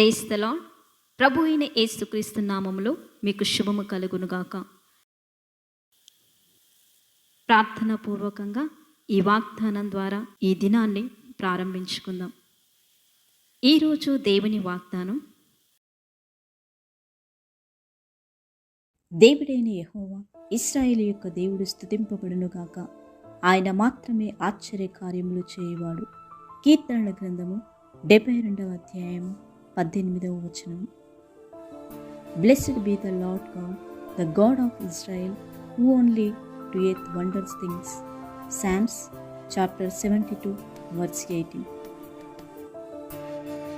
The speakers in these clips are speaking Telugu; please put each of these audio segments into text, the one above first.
ప్రేస్తలా ప్రభు అయిన ఏసుక్రీస్తు నామములో మీకు శుభము కలుగునుగాక. ప్రార్థన పూర్వకంగా ఈ వాగ్దానం ద్వారా ఈ దినాన్ని ప్రారంభించుకుందాం. ఈరోజు దేవుని వాగ్దానం దేవుడైన యహోవా ఇస్రాయేల్ యొక్క దేవుడు స్థుతింపబడునుగాక. ఆయన మాత్రమే ఆశ్చర్య కార్యములు చేయవాడు. కీర్తనల గ్రంథము డెబ్బై రెండవ అధ్యాయము. పద్దెనిమిదవ వచనం. Blessed be the Lord God the God of Israel who only create wonders things psalms chapter seventy two verse eighteen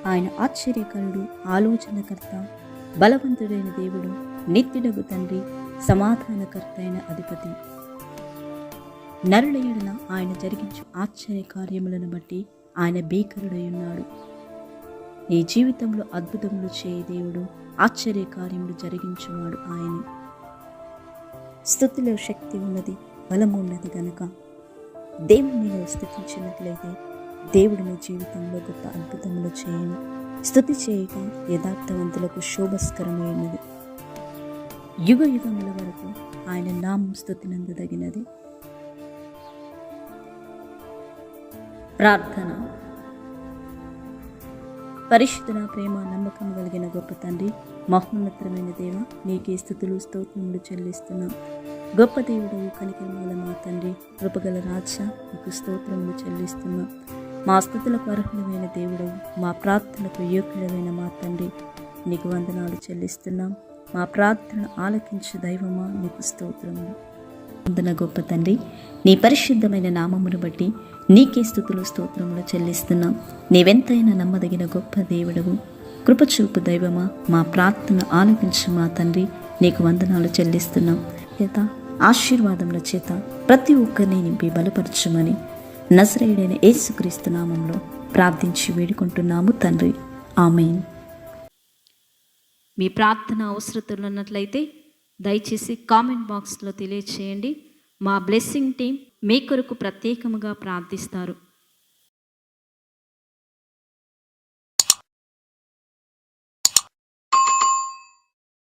ఆయన ఆశ్చర్యకరుడు ఆలోచనకర్త బలవంతుడైన దేవుడు నిత్యుడగు తండ్రి సమాధానకర్త అయిన అధిపతి. నరుల ఆయన జరిగించు ఆశ్చర్య కార్యములను బట్టి ఆయన భీకరుడై ఉన్నాడు. నీ జీవితంలో అద్భుతములు చేయి దేవుడు ఆశ్చర్య కార్యములు జరిగించువాడు ఆయన. స్థుతిలో శక్తి ఉన్నది బలము ఉన్నది గనక దేవుని నువ్వు స్థుతించినట్లయితే దేవుడు నీ జీవితంలో గొప్ప అద్భుతములు చేయను. స్థుతి చేయక యథార్థవంతులకు శోభస్కరమైనది. యుగ యుగముల వరకు ఆయన నామం స్థుతినందదగినది. ప్రార్థన. పరిశుద్ధుల ప్రేమ నమ్మకం కలిగిన గొప్ప తండ్రి మహోన్నతమైన దేవ నీకే స్థుతులు స్తోత్రములు చెల్లిస్తున్నాం. గొప్ప దేవుడు కనికరముల మా తండ్రి కృపగల రాజ నీకు స్తోత్రములు చెల్లిస్తున్నాం. మా స్థుతులకు అర్హులమైన దేవుడు మా ప్రార్థనకు యోగ్యుడమైన మా తండ్రి నీకు వందనాలు చెల్లిస్తున్నాం. మా ప్రార్థన ఆలకించు దైవమా నీకు స్తోత్రములు. వందన గొప్ప తండ్రి. నీ పరిశుద్ధమైన నామమును బట్టి నీకే స్థుతులు స్తోత్రములు చెల్లిస్తున్నాం. నీవెంతైనా నమ్మదగిన గొప్ప దేవుడవు. కృపచూపు దైవమా మా ప్రార్థన ఆలకించు మా తండ్రి. నీకు వందనాలు చెల్లిస్తున్నాం. చేత ఆశీర్వాదముల చేత ప్రతి ఒక్కరిని నింపి బలపరచుమని నజరేయుడైన యేసుక్రీస్తు నామంలో ప్రార్థించి వేడుకుంటున్నాము తండ్రి. ఆమెన్. మీ ప్రార్థన అవసరతలు ఉన్నట్లయితే దయచేసి కామెంట్ బాక్స్లో తెలియచేయండి. మా బ్లెస్సింగ్ టీం మీ కొరకు ప్రత్యేకముగా ప్రార్థిస్తారు.